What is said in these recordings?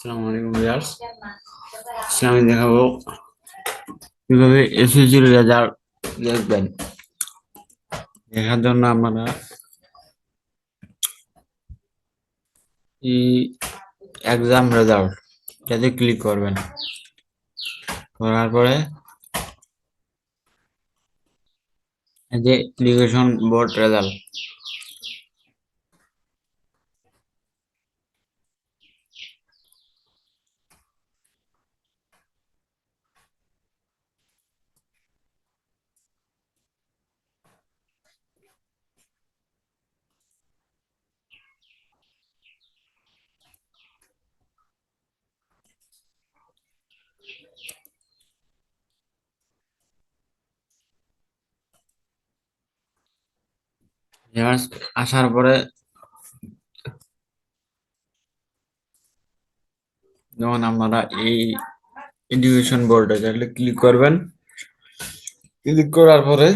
আসসালামু আলাইকুম ভিউয়ার্স আজকে আমি দেখাবো কীভাবে এসএসসির রেজাল্ট দেখবেন। দেখার জন্য আপনারা এই এক্সাম রেজাল্ট এটাতে ক্লিক করবেন। করার পরে এই যে এডুকেশন বোর্ড রেজাল্ট আসার পরে যেমন আপনারা এই এডুকেশন বোর্ড রেজাল্টে ক্লিক করবেন ক্লিক করার পরে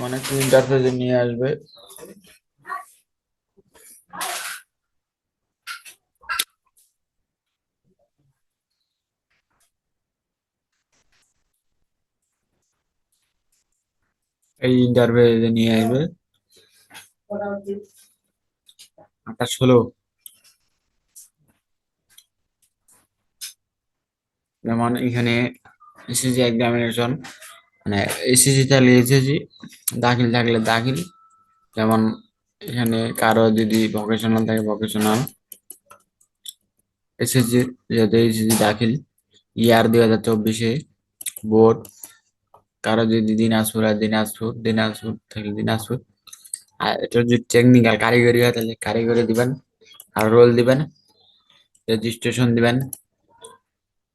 মানে ইন্টারফেসে নিয়ে আসবে। এই ইন্টারভিউ নিয়ে আসবে। আটটা ষোলো। যেমন এখানে এসএসসি এক্সামিনেশন মানে এসএসসি থাকলে এসএসসি দাখিল থাকলে দাখিল। যেমন এখানে কারও যদি ভোকেশনাল থাকে ভোকেশনাল এসএসসি, যেহেতু এসএসসি দাখিল ইয়ার দুই হাজার চব্বিশে বোর্ড কারও যদি দিনাজপুর আর দিনাজপুর দিনাজপুর থাকলে দিনাজপুর। আর এটা যদি টেকনিক্যাল কারিগরি হয়, তাহলে কারিগরি দিবেন। আর রোল দিবেন রেজিস্ট্রেশন দিবেন।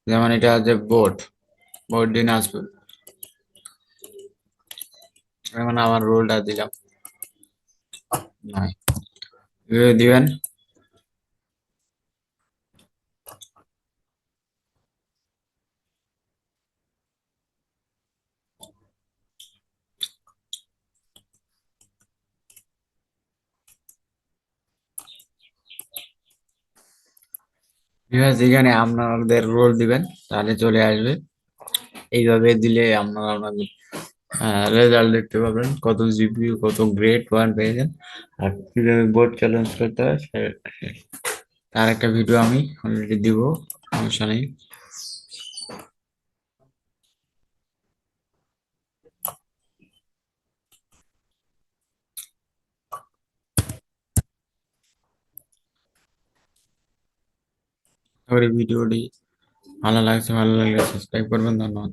যেমন এটা হচ্ছে বোর্ড বোর্ড দিনাজপুর। যেমন আমার রোলটা দিলাম। দিবেন। এখানে আপনাদের রোল দিবেন, তাহলে চলে আসবে। এইভাবে দিলে আপনারা আপনাদের রেজাল্ট দেখতে পাবেন। কত জিপি কত গ্রেড ওয়ান পেয়েছেন। আর কীভাবে বোর্ড চ্যালেঞ্জ করতে হয় তার একটা ভিডিও আমি অলরেডি দিব, সমস্যা নেই। এই ভিডিওটি ভালো লাগছে ভালো লাগলে সাবস্ক্রাইব করবেন ধন্যবাদ।